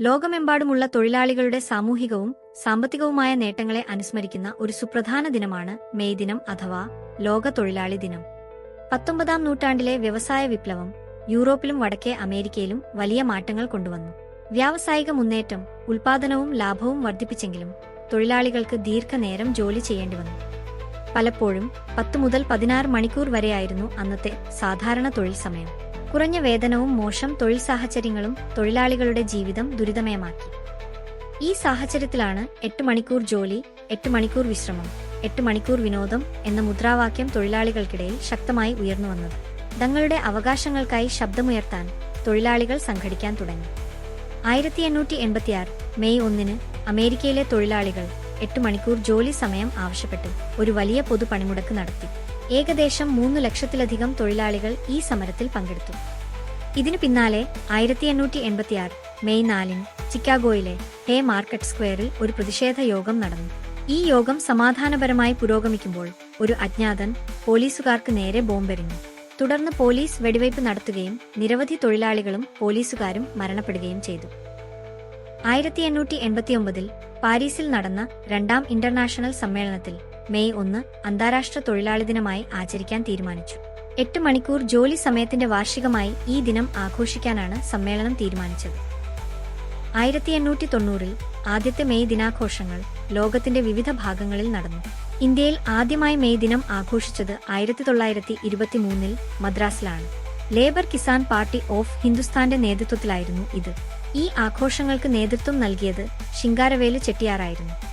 ലോകമെമ്പാടുമുള്ള തൊഴിലാളികളുടെ സാമൂഹികവും സാമ്പത്തികവുമായ നേട്ടങ്ങളെ അനുസ്മരിക്കുന്ന ഒരു സുപ്രധാന ദിനമാണ് മെയ് ദിനം അഥവാ ലോക തൊഴിലാളി ദിനം. പത്തൊമ്പതാം നൂറ്റാണ്ടിലെ വ്യവസായ വിപ്ലവം യൂറോപ്പിലും വടക്കേ അമേരിക്കയിലും വലിയ മാറ്റങ്ങൾ കൊണ്ടുവന്നു. വ്യാവസായിക മുന്നേറ്റം ഉൽപാദനവും ലാഭവും വർദ്ധിപ്പിച്ചെങ്കിലും തൊഴിലാളികൾക്ക് ദീർഘനേരം ജോലി ചെയ്യേണ്ടി വന്നു. പലപ്പോഴും പത്ത് മുതൽ പതിനാറ് മണിക്കൂർ വരെയായിരുന്നു അന്നത്തെ സാധാരണ തൊഴിൽ സമയം. കുറഞ്ഞ വേതനവും മോശം തൊഴിൽ സാഹചര്യങ്ങളും തൊഴിലാളികളുടെ ജീവിതം ദുരിതമയമാക്കി. ഈ സാഹചര്യത്തിലാണ് എട്ട് മണിക്കൂർ ജോലി എട്ട് മണിക്കൂർ വിശ്രമം എട്ട് മണിക്കൂർ വിനോദം എന്ന മുദ്രാവാക്യം തൊഴിലാളികൾക്കിടയിൽ ശക്തമായി ഉയർന്നു വന്നത്. തങ്ങളുടെ അവകാശങ്ങൾക്കായി ശബ്ദമുയർത്താൻ തൊഴിലാളികൾ സംഘടിക്കാൻ തുടങ്ങി. ആയിരത്തി എണ്ണൂറ്റി എൺപത്തിയാറ് മെയ് ഒന്നിന് അമേരിക്കയിലെ തൊഴിലാളികൾ എട്ട് മണിക്കൂർ ജോലി സമയം ആവശ്യപ്പെട്ട് ഒരു വലിയ പൊതു പണിമുടക്ക് നടത്തി. ഏകദേശം മൂന്ന് ലക്ഷത്തിലധികം തൊഴിലാളികൾ ഈ സമരത്തിൽ പങ്കെടുത്തു. ഇതിനു പിന്നാലെ ആയിരത്തി എണ്ണൂറ്റി എൺപത്തിയാറ് മെയ് നാലിന് ചിക്കാഗോയിലെ ഹേ മാർക്കറ്റ് സ്ക്വയറിൽ ഒരു പ്രതിഷേധ യോഗം നടന്നു. ഈ യോഗം സമാധാനപരമായി പുരോഗമിക്കുമ്പോൾ ഒരു അജ്ഞാതൻ പോലീസുകാർക്ക് നേരെ ബോംബെറിഞ്ഞു. തുടർന്ന് പോലീസ് വെടിവയ്പ് നടത്തുകയും നിരവധി തൊഴിലാളികളും പോലീസുകാരും മരണപ്പെടുകയും ചെയ്തു. ആയിരത്തി എണ്ണൂറ്റി എൺപത്തിയൊമ്പതിൽ പാരീസിൽ നടന്ന രണ്ടാം ഇന്റർനാഷണൽ സമ്മേളനത്തിൽ മെയ് ഒന്ന് അന്താരാഷ്ട്ര തൊഴിലാളി ദിനമായി ആചരിക്കാൻ തീരുമാനിച്ചു. എട്ട് മണിക്കൂർ ജോലി സമയത്തിന്റെ വാർഷികമായി ഈ ദിനം ആഘോഷിക്കാനാണ് സമ്മേളനം തീരുമാനിച്ചത്. ആയിരത്തി എണ്ണൂറ്റി തൊണ്ണൂറിൽ ആദ്യത്തെ മെയ് ദിനാഘോഷങ്ങൾ ലോകത്തിന്റെ വിവിധ ഭാഗങ്ങളിൽ നടന്നു. ഇന്ത്യയിൽ ആദ്യമായി മെയ് ദിനം ആഘോഷിച്ചത് ആയിരത്തി തൊള്ളായിരത്തി ഇരുപത്തിമൂന്നിൽ മദ്രാസിലാണ്. ലേബർ കിസാൻ പാർട്ടി ഓഫ് ഹിന്ദുസ്ഥാന്റെ നേതൃത്വത്തിലായിരുന്നു ഇത്. ഈ ആഘോഷങ്ങൾക്ക് നേതൃത്വം നൽകിയത് ശിങ്കാരവേലു ചെട്ടിയാറായിരുന്നു.